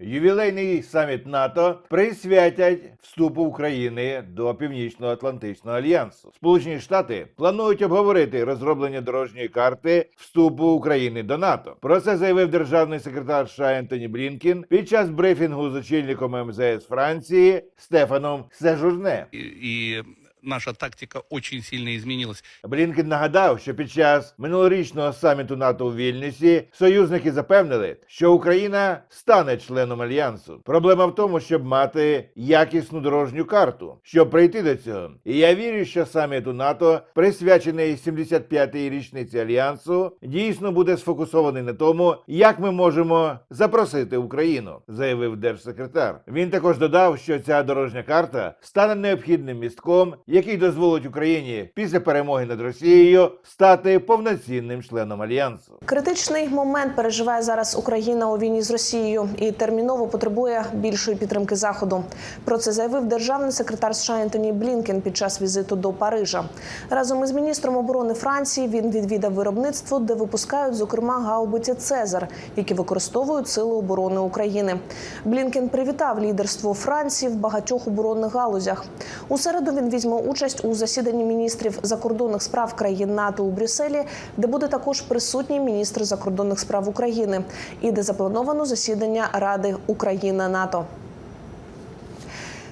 Ювілейний саміт НАТО присвятять вступу України до Північно-Атлантичного альянсу. Сполучені Штати планують обговорити розроблення дорожньої карти вступу України до НАТО. Про це заявив державний секретар США Ентоні Блінкін під час брифінгу з очільником МЗС Франції Стефаном Сежурне. и, и наша тактика очень сильно изменилась. Блінкен нагадав, що під час минулорічного саміту НАТО у Вільнюсі союзники запевнили, що Україна стане членом альянсу. Проблема в тому, щоб мати якісну дорожню карту, щоб прийти до цього. І я вірю, що саміт у НАТО, присвячений 75-й річниці альянсу, дійсно буде сфокусований на тому, як ми можемо запросити Україну, заявив держсекретар. Він також додав, що ця дорожня карта стане необхідним містком, який дозволить Україні після перемоги над Росією стати повноцінним членом альянсу. Критичний момент переживає зараз Україна у війні з Росією і терміново потребує більшої підтримки Заходу. Про це заявив державний секретар США Ентоні Блінкен під час візиту до Парижа. Разом із міністром оборони Франції він відвідав виробництво, де випускають зокрема гаубиці Цезар, які використовують сили оборони України. Блінкен привітав лідерство Франції в багатьох оборонних галузях. У середу він візьме участь у засіданні міністрів закордонних справ країн НАТО у Брюсселі, де буде також присутній міністр закордонних справ України, і де заплановано засідання Ради Україна НАТО.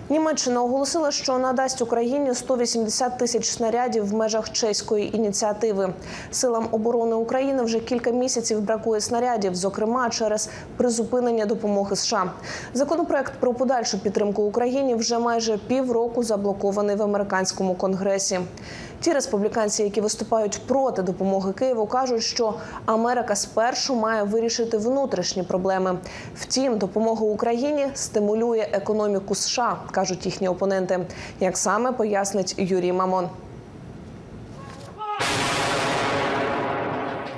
Німеччина оголосила, що надасть Україні 180 тисяч снарядів в межах чеської ініціативи. Силам оборони України вже кілька місяців бракує снарядів, зокрема через призупинення допомоги США. Законопроект про подальшу підтримку Україні вже майже півроку заблокований в американському конгресі. Ті республіканці, які виступають проти допомоги Києву, кажуть, що Америка спершу має вирішити внутрішні проблеми. Втім, допомога Україні стимулює економіку США, кажуть їхні опоненти. Як саме пояснить Юрій Мамон.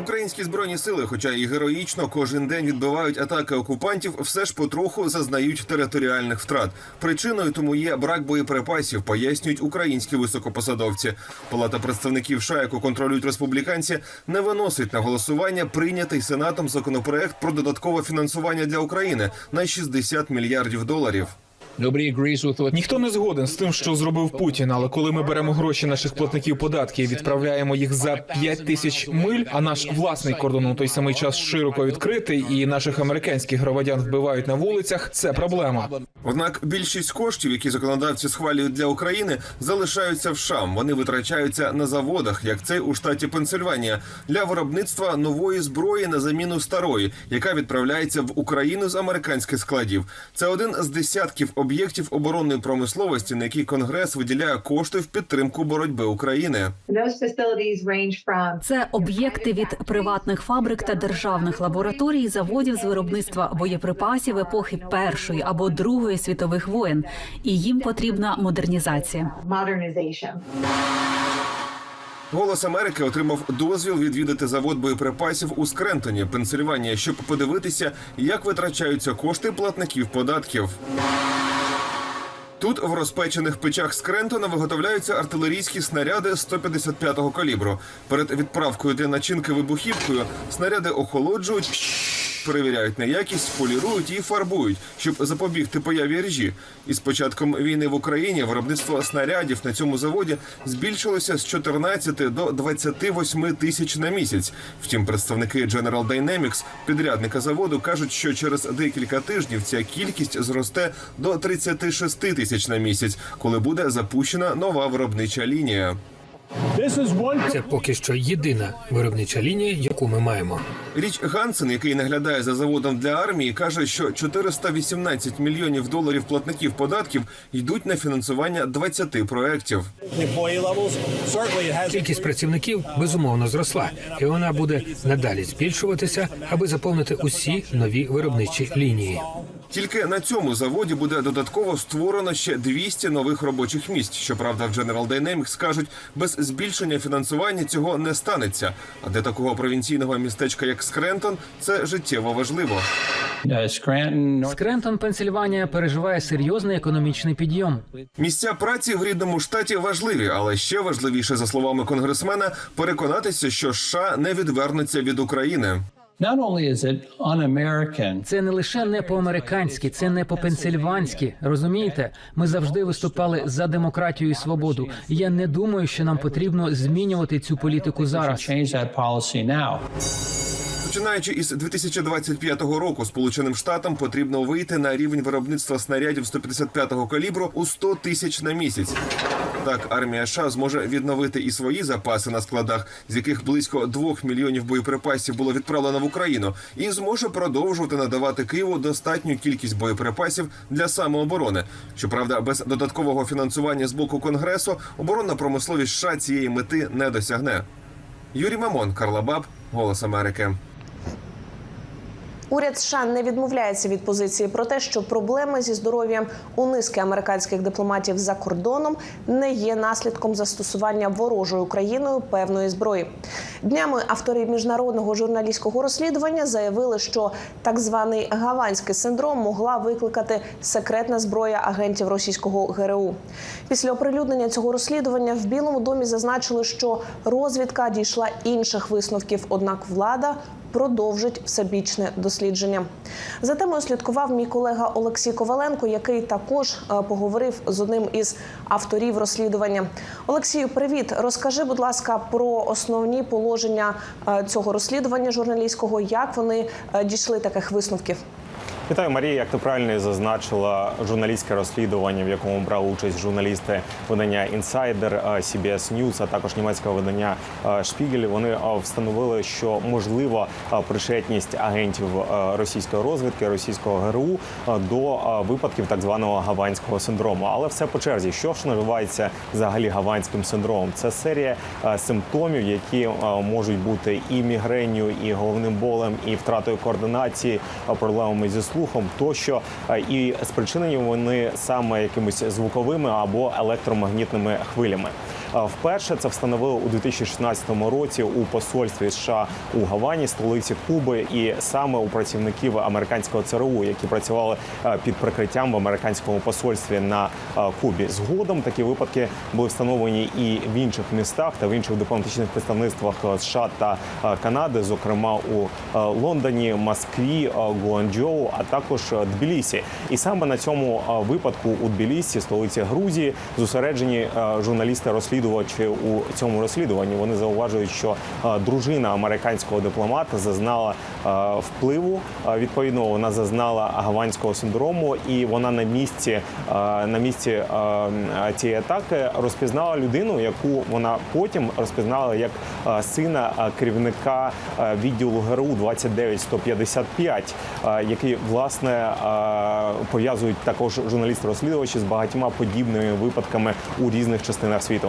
Українські збройні сили, хоча і героїчно кожен день відбивають атаки окупантів, все ж потроху зазнають територіальних втрат. Причиною тому є брак боєприпасів, пояснюють українські високопосадовці. Палата представників США, яку контролюють республіканці, не виносить на голосування прийнятий сенатом законопроект про додаткове фінансування для України на 60 мільярдів доларів. Ніхто не згоден з тим, що зробив Путін. Але коли ми беремо гроші наших платників податків і відправляємо їх за 5 тисяч миль, а наш власний кордон у той самий час широко відкритий, і наших американських громадян вбивають на вулицях, це проблема. Однак більшість коштів, які законодавці схвалюють для України, залишаються в США. Вони витрачаються на заводах, як цей у штаті Пенсильванія, для виробництва нової зброї на заміну старої, яка відправляється в Україну з американських складів. Це один з десятків об'єктів оборонної промисловості, на які Конгрес виділяє кошти в підтримку боротьби України. Це об'єкти від приватних фабрик та державних лабораторій, заводів з виробництва боєприпасів епохи Першої або Другої світових воєн, і їм потрібна модернізація. Голос Америки отримав дозвіл відвідати завод боєприпасів у Скрентоні, Пенсильванія, щоб подивитися, як витрачаються кошти платників податків. Тут в розпечених печах Скрентона виготовляються артилерійські снаряди 155-го калібру. Перед відправкою для начинки вибухівкою снаряди охолоджують, перевіряють на якість, полірують і фарбують, щоб запобігти появі ржі. Із початком війни в Україні виробництво снарядів на цьому заводі збільшилося з 14 до 28 тисяч на місяць. Втім, представники General Dynamics, підрядника заводу, кажуть, що через декілька тижнів ця кількість зросте до 36 тисяч на місяць, коли буде запущена нова виробнича лінія. Це поки що єдина виробнича лінія, яку ми маємо. Річ Гансен, який наглядає за заводом для армії, каже, що 418 мільйонів доларів платників податків йдуть на фінансування 20 проєктів. Кількість працівників безумовно зросла, і вона буде надалі збільшуватися, аби заповнити усі нові виробничі лінії. Тільки на цьому заводі буде додатково створено ще 200 нових робочих місць. Щоправда, в General Dynamics кажуть, без збільшення фінансування цього не станеться. А для такого провінційного містечка, як Скрентон, це життєво важливо. Скрентон, Пенсильванія переживає серйозний економічний підйом. Місця праці в рідному штаті важливі, але ще важливіше, за словами конгресмена, переконатися, що США не відвернуться від України. Це не лише не по-американськи, це не по-пенсильванськи. Розумієте, ми завжди виступали за демократію і свободу. Я не думаю, що нам потрібно змінювати цю політику зараз. Починаючи із 2025 року, Сполученим Штатам потрібно вийти на рівень виробництва снарядів 155-го калібру у 100 тисяч на місяць. Так, армія США зможе відновити і свої запаси на складах, з яких близько 2 мільйонів боєприпасів було відправлено в Україну, і зможе продовжувати надавати Києву достатню кількість боєприпасів для самооборони. Щоправда, без додаткового фінансування з боку конгресу оборонна промисловість США цієї мети не досягне. Юрій Мамон, Карла Баб, Голос Америки. Уряд США не відмовляється від позиції про те, що проблеми зі здоров'ям у низки американських дипломатів за кордоном не є наслідком застосування ворожою Україною певної зброї. Днями автори міжнародного журналістського розслідування заявили, що так званий гаванський синдром могла викликати секретна зброя агентів російського ГРУ. Після оприлюднення цього розслідування в Білому домі зазначили, що розвідка дійшла інших висновків однак влада продовжить всебічне дослідження. За темою слідкував мій колега Олексій Коваленко, який також е, поговорив з одним із авторів розслідування. Олексію, привіт! Розкажи, будь ласка, про основні положення е, цього розслідування журналістського, як вони е, дійшли таких висновків. Вітаю, Марія. Як ти правильно зазначила, журналістське розслідування, в якому брали участь журналісти видання е, CBS News, а також німецького видання е, Spiegel, Вони е, встановили, що можливо е, причетність агентів е, російської розвідки, російського ГРУ е, до е, випадків так званого гаванського синдрому. Але все по черзі. Що ж називається взагалі гаванським синдромом? Це серія е, симптомів, які е, можуть бути і мігренью, і головним болем, і втратою координації, е, проблемами зі слухом, тощо Е, і спричинені вони саме якимись звуковими або електромагнітними хвилями. Вперше це встановили у 2016 році у посольстві США у Гавані, столиці Куби, і саме у працівників американського ЦРУ, які працювали е, під прикриттям в американському посольстві на е, Кубі. Згодом такі випадки були встановлені і в інших містах та в інших дипломатичних представництвах е, США та Канади, зокрема у Лондоні, Москві, Гуанчжоу, а також Тбілісі. І саме на цьому випадку у Тбілісі, столиці Грузії, зосереджені журналісти е, журналісти-розслідувачі у цьому розслідуванні. Вони зауважують, що е, дружина американського дипломата зазнала е, впливу. Е, Відповідно, вона зазнала гаванського синдрому, і вона на місці на місці цієї атаки розпізнала людину, яку вона потім розпізнала як сина керівника відділу ГРУ 29155, е, який власне пов'язують також журналісти-розслідувачі з багатьма подібними випадками у різних частинах світу.